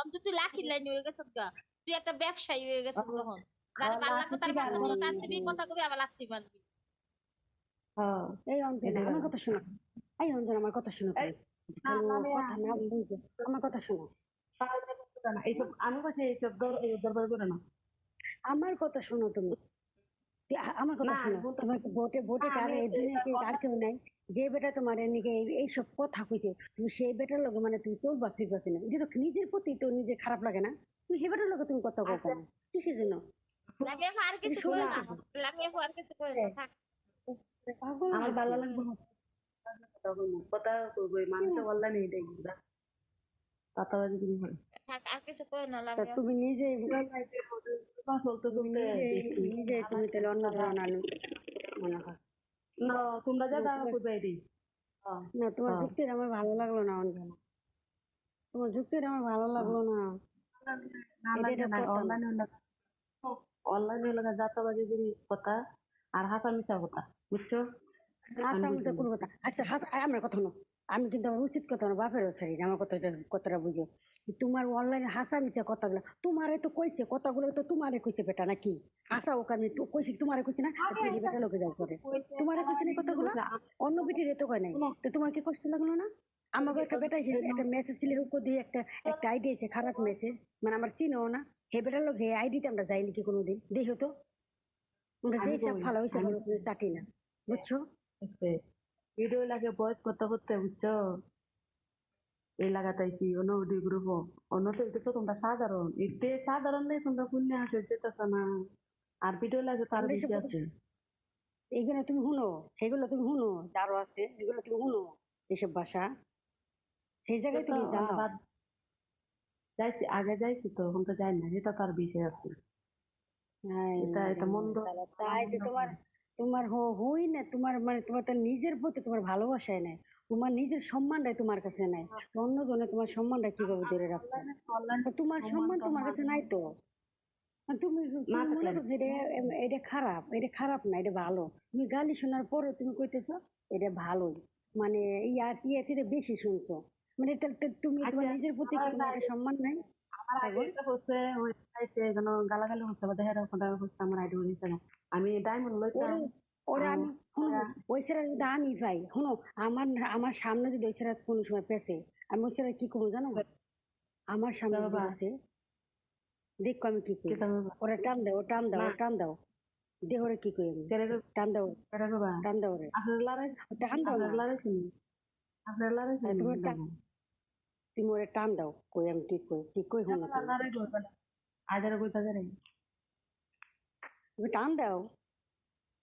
তখন তো তুই লাখির লাইন হয়ে গেছিস গা। তুই একটা ব্যবসায়ী হয়ে গেছিস তখন। যার ভালো লাগবে তার লাখি বাচ্চা তার দিবি কথা কবি আবার লাথি মারবি হ্যাঁ এই অঞ্জন আমার কথা শোনো। এই অঞ্জন আমার কথা শোনো আমার কথা শোনো। এইসব আমার কাছে এইসব দরবার করে না। আমার কথা শোনো তুমি। তে- আমার কথা শোনো। তোমার ভোটে ভোটে না, কার এই দুনিয়াতে আর কেউ নাই? যে বেটা তোমার এদিকে এই- এইসব কথা কইছে তুমি সেই বেটার লগে মানে তুমি চলবা ফিরবা কিনা? এটা তো নিজের প্রতি তো নিজের খারাপ লাগে না। তুমি সেই বেটার লগে তুমি কথা কও আচ্ছা। কেন কিসের জন্য। লামিয়া আর কিছু শোনো কই না। না লামিয়া আর কিছু কই না থাক। পাগল আমার ভালো লাগবে কথা বলব, কথা কইবো মানুষের বললে নেই কথাবাজি তুমি হয় আর কিছু কই না তা তুমি নিজে চলতে চলতে নিজে তুমি তাহলে অন্য ধরনের আলু মনে হয় না তোমরা যা দাঁড়া হ্যাঁ না তোমার। যুক্তির আমার ভালো লাগল না অঞ্জনা। তোমার যুক্তির আমার ভালো লাগল না। অনলাইনে লাগা যাতাবাজি করি কথা আর হাসা মিশা কথা বুঝছ? আমি তো কোনো কথা? আচ্ছা আমার কথা না আমি কিন্তু আমার উচিত কথা না বাপের ছাড়ি না, আমার কথাটা কথাটা বুঝো। তোমার অনলাইনে হাসা মিশা কথাগুলো তোমারে তো কইছে কথাগুলো তো তোমারে কইছে বেটা নাকি? হাসা ওখানে তো কইছে তোমারে কইছে না? তুমি বেটা লোকে যাও করে তোমারে কইছে না কথাগুলো? অন্য বেটির তো কয় নাই। তো তোমার কি কষ্ট লাগল না? আমাকে একটা বেটা একটা মেসেজ ছিল উপর দিয়ে একটা একটা আইডি আছে খারাপ মেসেজ মানে আমার চিনো না। হে বেটার লোক হে আইডিতে আমরা যাইনি কি কোনোদিন? দেখো তো। আমরা যেই সব ভালো হয়েছে চাটি না। বুঝছ? লাগে বয়স করতে করতে বুঝছ এই লাগাতাইছি ওডি গ্রুপ অন্য তো এটা তো তোমরা সাধারণ এতে সাধারণ নেই তোমরা পুণ্য আসে যেতেছ না আর ভিডিও লাগে তার বেশি আছে এইগুলো তুমি শুনো সেগুলো তুমি শুনো যারও আছে এগুলো তুমি শুনো এসব ভাষা সেই জায়গায় তুমি বাদ- যাইছি আগে যাইছি তো এখন তো যাই না এটা তার বিষয় আছে হ্যাঁ, এটা এটা মন্দ তাই যে তোমার তোমার হই না তোমার মানে তোমার তো নিজের প্রতি তোমার ভালোবাসায় নাই তোমার নিজের সম্মানটাই তোমার কাছে নাই অন্য জনে তোমার সম্মানটা কীভাবে ধরে রাখবে? তোমার সম্মান তোমার কাছে নাই তো? তুমি তুমি মনে করছ এটা এটা খারাপ এটা খারাপ না এটা ভালো। তুমি গালি শোনার পরে তুমি কইতেছো এটা ভালো মানে ইয়ার ইয়ে থেকে বেশি শুনছো। মানে তুমি তোমার আচ্ছা, নিজের প্রতি তোমার সম্মান নাই? আমার আইডিটা হচ্ছে ওই যেন গালাগালি হচ্ছে বা দেহের কথা হচ্ছে আমার আইডি হচ্ছে না আমি ডায়মন্ড লইতাম। ওরে ওরে আমি ওই ছেড়া যদি আমি পাই শুনো আমার আমার সামনে যদি ওই কোনো সময় পেছে আমি ওই ছেড়া কি করব জানো? আমার সামনে বাবা। আছে দেখো আমি কি করি? ওরা টান দাও টান দাও টান দাও। দেহরে কি করি আমি। টান দাও টান দাও টান দাও আপনার হ্যাঁ, টা- তুমি ওরে টান দাও কই আমি ঠিক কই ঠিক কই করবে আজারে কইতা যারে তুমি টান দাও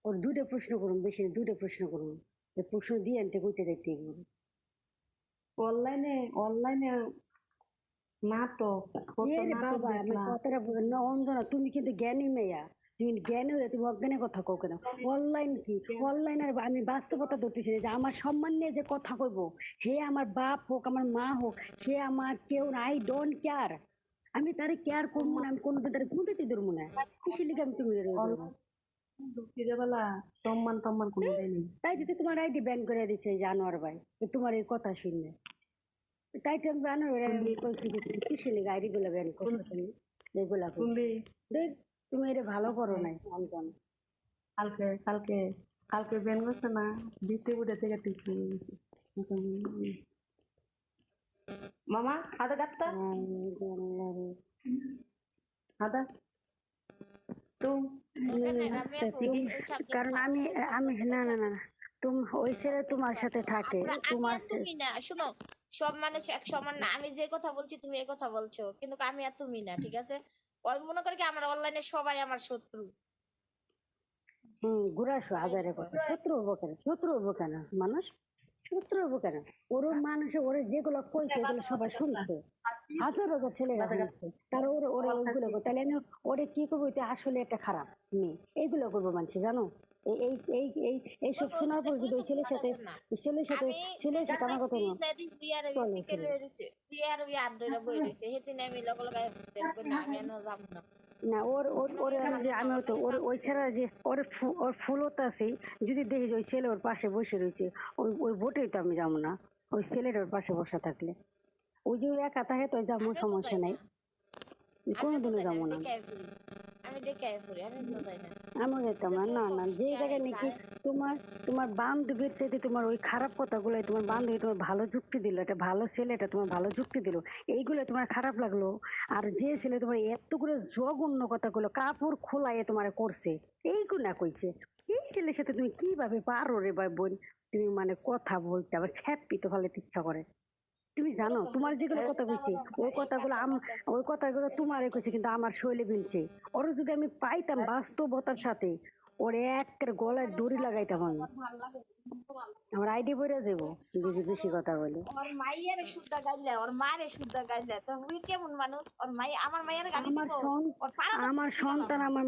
ওর দুটো প্রশ্ন করুন বেশি না দুটো প্রশ্ন করুন এই প্রশ্ন দিয়ে আনতে কইতে দেখতে এগুলো অনলাইনে অনলাইনে আমি দেখলাম কথাটা না তুমি কিন্তু জ্ঞানী মেয়া তুমি জ্ঞানী হয়ে তুমি কথা কও কেন? অনলাইন কি? অনলাইন আর আমি বাস্তবতা ধরতেছি যে আমার সম্মান নিয়ে যে কথা কইব হে আমার বাপ হোক আমার মা হোক সে আমার কেউ আই ডোন্ট কেয়ার আমি তারে কেয়ার করব না আমি কোনোদিন তারে ধরবো না। কিসের আমি তুমি সম্মান টম্মান কোনো তাই যদি তোমার আইডি ব্যান করে এই জানোয়ার ভাই তোমার এই কথা শুনলে। তাই তো আমি জানোয়ার কিসের লিগে আইডি গুলো ব্যান করছ? তুমি এগুলা। দেখ তুমি এটা ভালো করো নাই। আমি কালকে কালকে কালকে বেন করছে না দিতে উঠে থেকে ঠিক মামা আদা গাছটা আদা তুম কারণ আমি আমি না না না তুমি ওই ছেলে তোমার সাথে থাকে তোমার তুমি না শোনো সব মানুষ এক সমান না। আমি যে কথা বলছি তুমি এই কথা বলছো। কিন্তু আমি আর তুমি না ঠিক আছে? ওই মনে করে কি আমার অনলাইনে সবাই আমার শত্রু। হম ঘুরাসো হাজারে কথা। শত্রু হব কেন? শত্রু হব কেন? মানুষ শত্রু হব কেন? ওর মানুষ ওরে যেগুলো কইছে এগুলো সবাই শুনছে। হাজার হাজার ছেলেরা শুনছে তার ওরে ওরে ওইগুলো তাহলে আমি ওরে কি করব? এটা আসলে একটা খারাপ মেয়ে। এইগুলো করব মানুষ জানো? এই এই এই এই এইসব শোনার পর যদি ছেলের সাথে ছেলের সাথে ছেলের সাথে আমার কথা না বিয়ার হাত বই রয়েছে। সেদিন আমি লগে লগে আমি না। না ওর ওর ওর যে আমি তো ওর ওই ছাড়া যে ওর ওর ফুলত আছে যদি দেখি যে ওই ছেলে ওর পাশে বসে রয়েছে ওই ওই ভোটেই তো আমি যাব না ওই ছেলের ওর পাশে বসা থাকলে। ওই যে একা থাকে তো যাব সমস্যা নেই। কোনোদিনও যাব না। আমি দেখে আয় পড়ি, আমি তো চাই না। আমিও যেতাম না না না যে জায়গায় নাকি তোমার তোমার বান্ধবীর সাথে তোমার ওই খারাপ কথাগুলো তোমার বান্ধবী তোমার ভালো যুক্তি দিল একটা ভালো ছেলে এটা তোমার ভালো যুক্তি দিল এইগুলো তোমার খারাপ লাগল। আর যে ছেলে তোমার এত করে জঘন্য কথাগুলো কাপড় খোলাইয়ে তোমার করছে এইগুলা কইছে। এই ছেলের সাথে তুমি কীভাবে পারো রে ভাই বোন? তুমি মানে কথা বলতে আবার ছ্যাপি তো ভালো ইচ্ছা করে। তুমি জানো তোমার যেগুলো কথা কইছি ওই কথাগুলো আম- ওই কথাগুলো তোমারে কইছে কিন্তু আমার শৈলে বিনছে ওর যদি আমি পাইতাম বাস্তবতার সাথে ওর এক গলায় দড়ি লাগাইতাম আমি। আমার আইডি বইরা যাব যদি বেশি কথা বলি। ওর মাইয়ের শুদ্ধা গাইলে ওর মায়ের শুদ্ধা গাইলে তো কেমন মানুষ? ওর মাই আমার মায়ের দিব? আমার সন্তান আমার